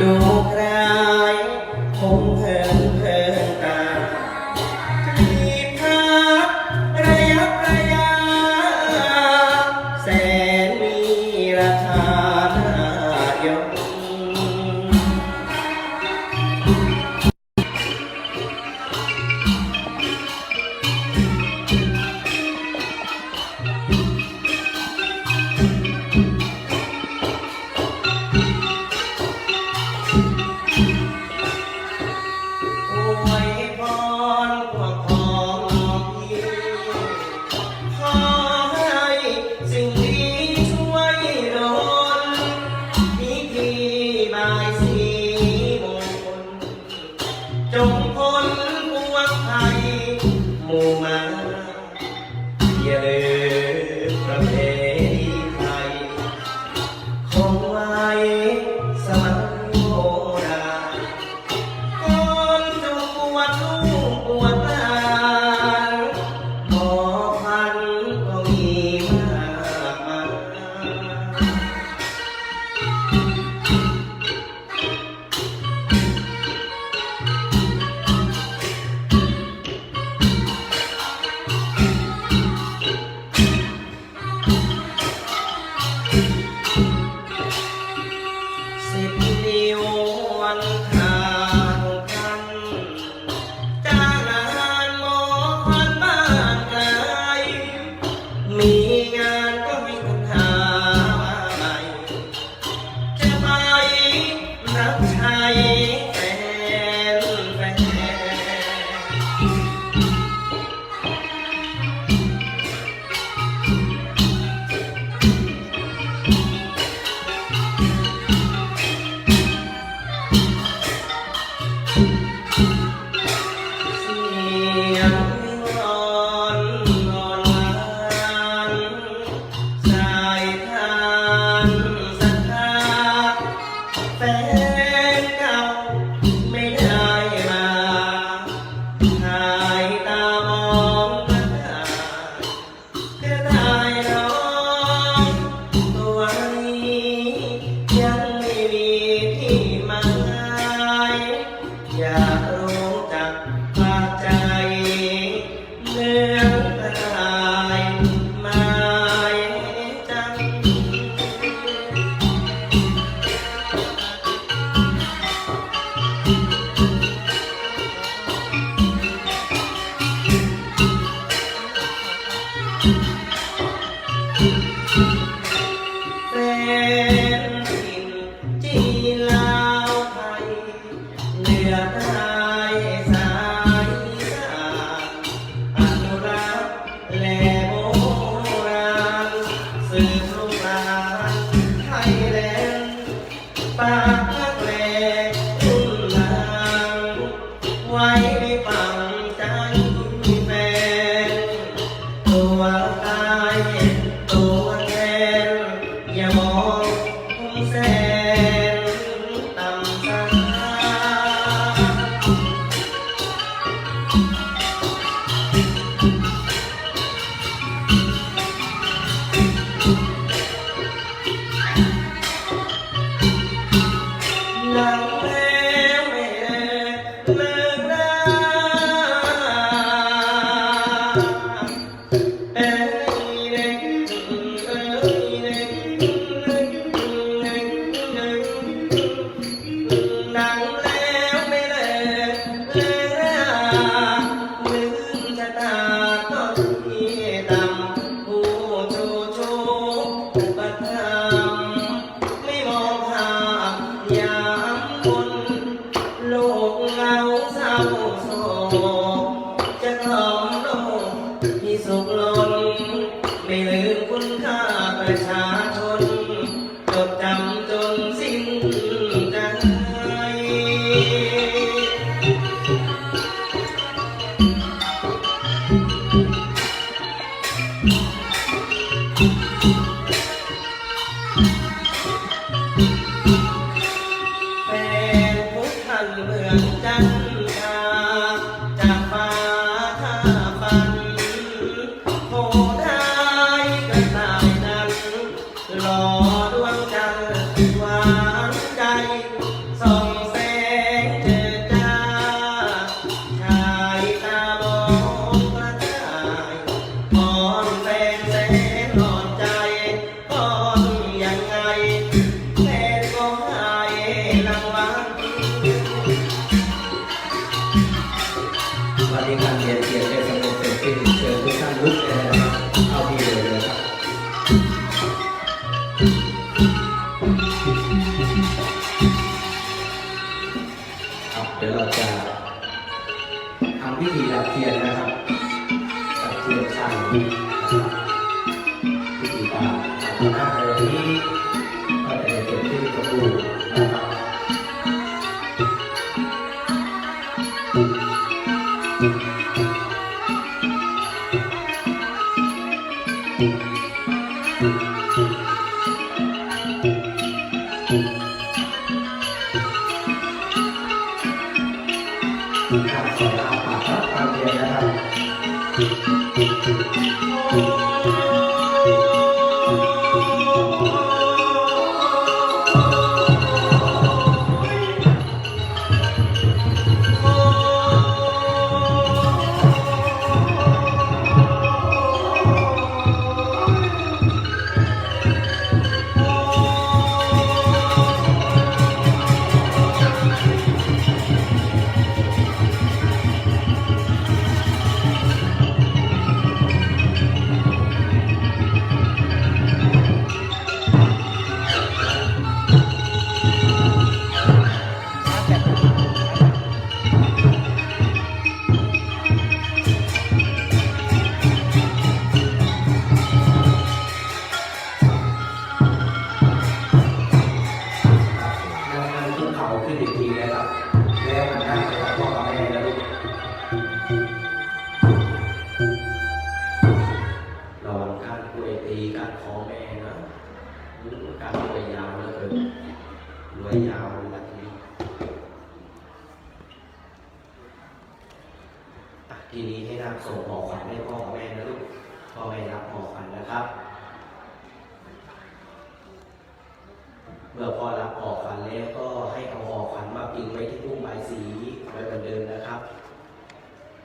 ดูใคร้าผมเห็นเ你 ก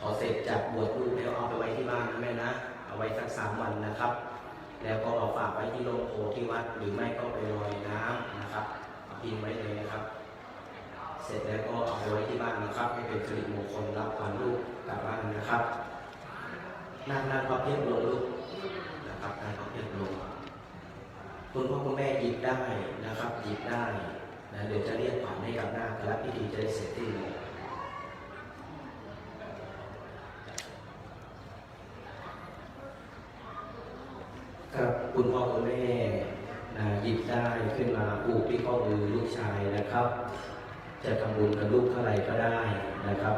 พอเสร็จจากบวชลูกแล้วเอาไปไว้ที่บ้านนะแม่นะ เอาไว้สักสามวันนะครับ แล้วก็เอาฝากไว้ที่โรงโพที่วัดหรือไม่ก็ไปลอยน้ำนะครับเอาพิงไว้เลยนะครับ เสร็จแล้วก็เอาไปไว้ที่บ้านนะครับ ให้เป็นสิริมงคลรับขวัญลูกกลับบ้านนะครับนั่งนั่งพับเพียบลงลูกนะครับนั่งพับเพียบลงคุณพ่อคุณแม่หยิบได้นะครับหยิบได้นะเดี๋ยวจะเรียกขวัญให้กับหน้าคณะพิธีจะได้เสร็จสิ้นเลย ครับคุณพ่อคุณแม่นะหยิบได้ขึ้นมาผูกที่ข้อมือลูกชายนะครับ จะทำบุญกับลูกเท่าไรก็ได้นะครับ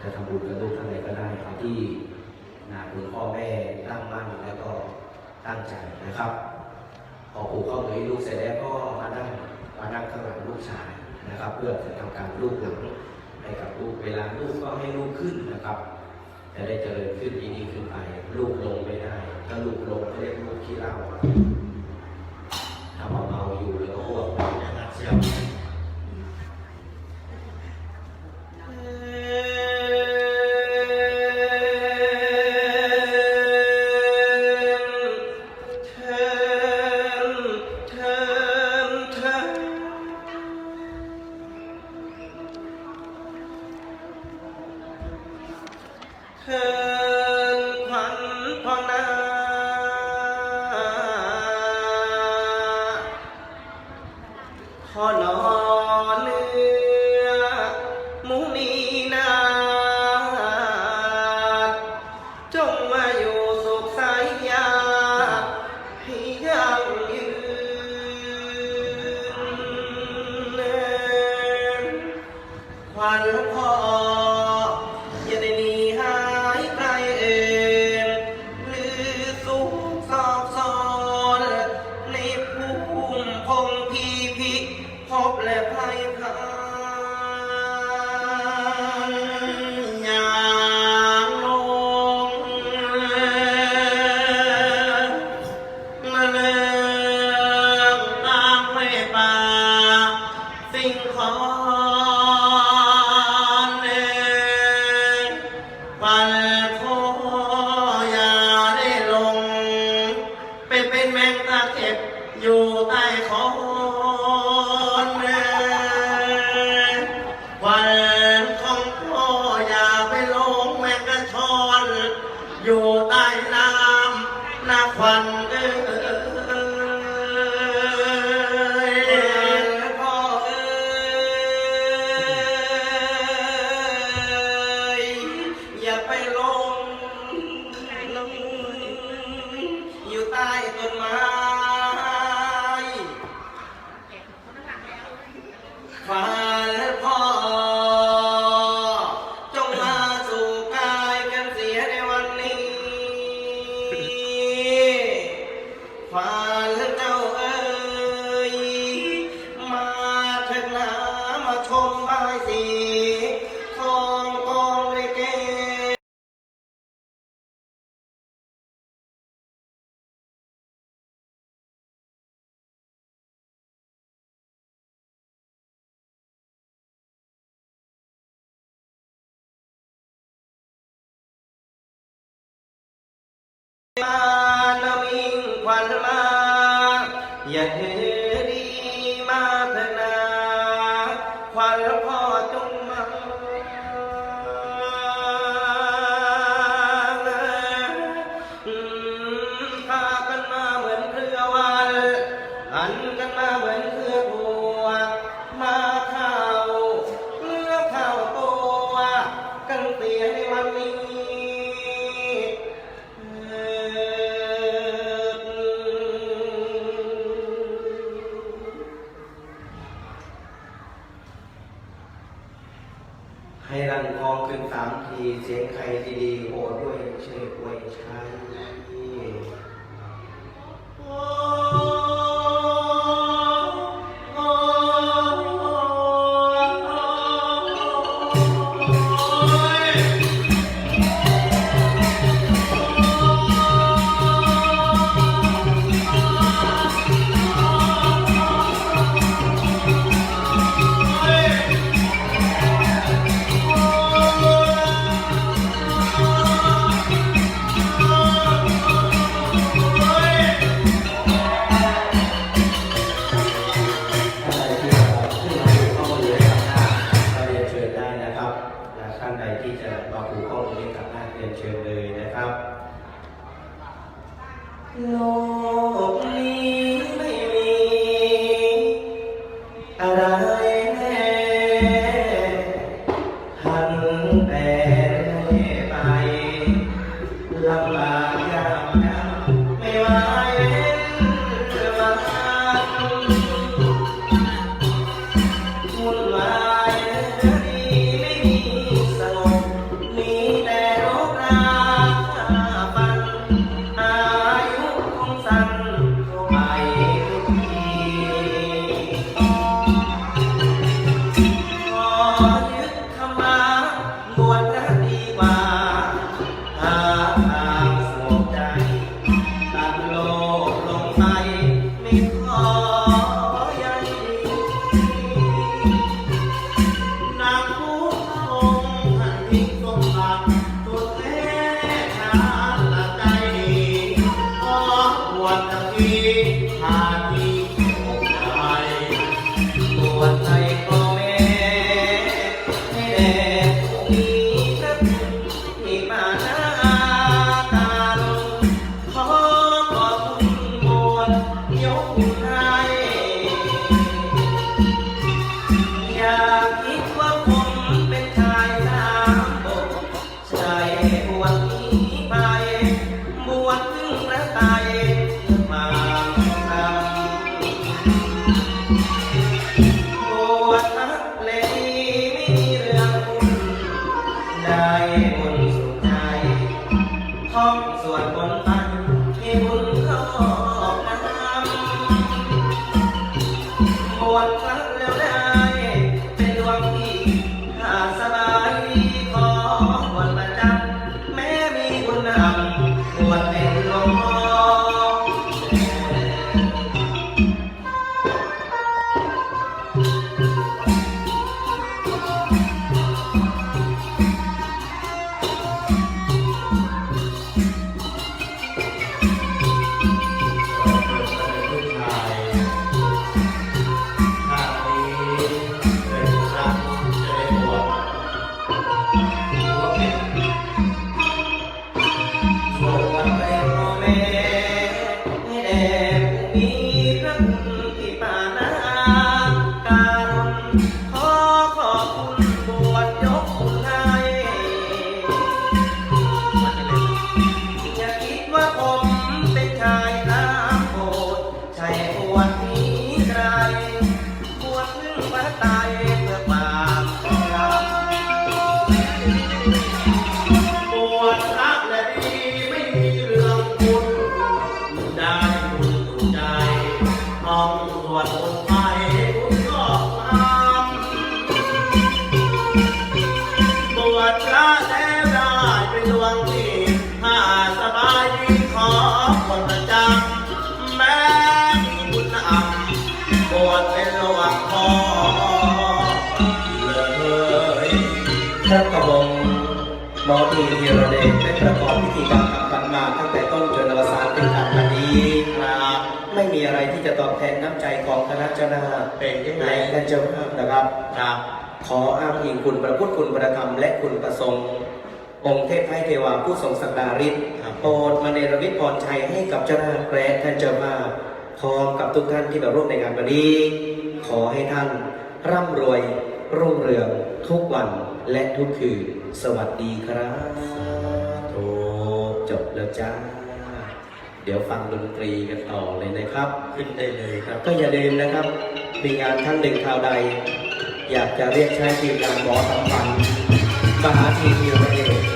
จะทำบุญกับลูกเท่าไรก็ได้เอาที่นะคุณพ่อแม่ตั้งมั่นแล้วก็ตั้งใจนะครับพอผูกข้อมือลูกเสร็จแล้วก็มานั่งมานั่งข้างหลังลูกชายนะครับ เพื่อจะทำการลูกหลังให้กับลูกเวลาลูกก็ให้ลูกขึ้นนะครับ จะได้เจริญขึ้นยิ่งขึ้นไป ลูกลงไม่ได้ ถ้าลูกลงก็เรียกลูกขี้เหล้าานใดที่จะมาผูกข้อมือให้กับท่านเรียนเชิญเลยนะครับโลกนี้ ท่านกระบงหมอตีธีรเดชได้ประกอบพิธีกรรมกับกันมาตั้งแต่ต้นจนอวสานเป็นขันวันนี้ครับไม่มีอะไรที่จะตอบแทนน้ำใจของคณะเจ้าหน้าเป็นยังไงและเจ้าภาพนะครับครับขออ้างอิงคุณประพุทธคุณประธรรมและคุณประสงค์องค์เทพไทยเทวาผู้ทรงสักดาฤทธิ์โปรดมาเนรมิตพรชัยให้กับเจ้าหน้าแกรท่านเจ้าภาพพร้อมกับทุกท่านที่มาร่วมในงานวันนี้ ขอให้ท่านร่ำรวยรุ่งเรืองทุกวัน และทุกคืน สวัสดีครับโอ้จบแล้วจ้า เดี๋ยวฟังดนตรีกันต่อเลยนะครับ ขึ้นได้เลยครับ ก็อย่าลืมนะครับ มีงานทั้งหนึ่งข่าวใด อยากจะเรียกใช้ทีมงานหมอทำฟันมหาทีมพีระเดช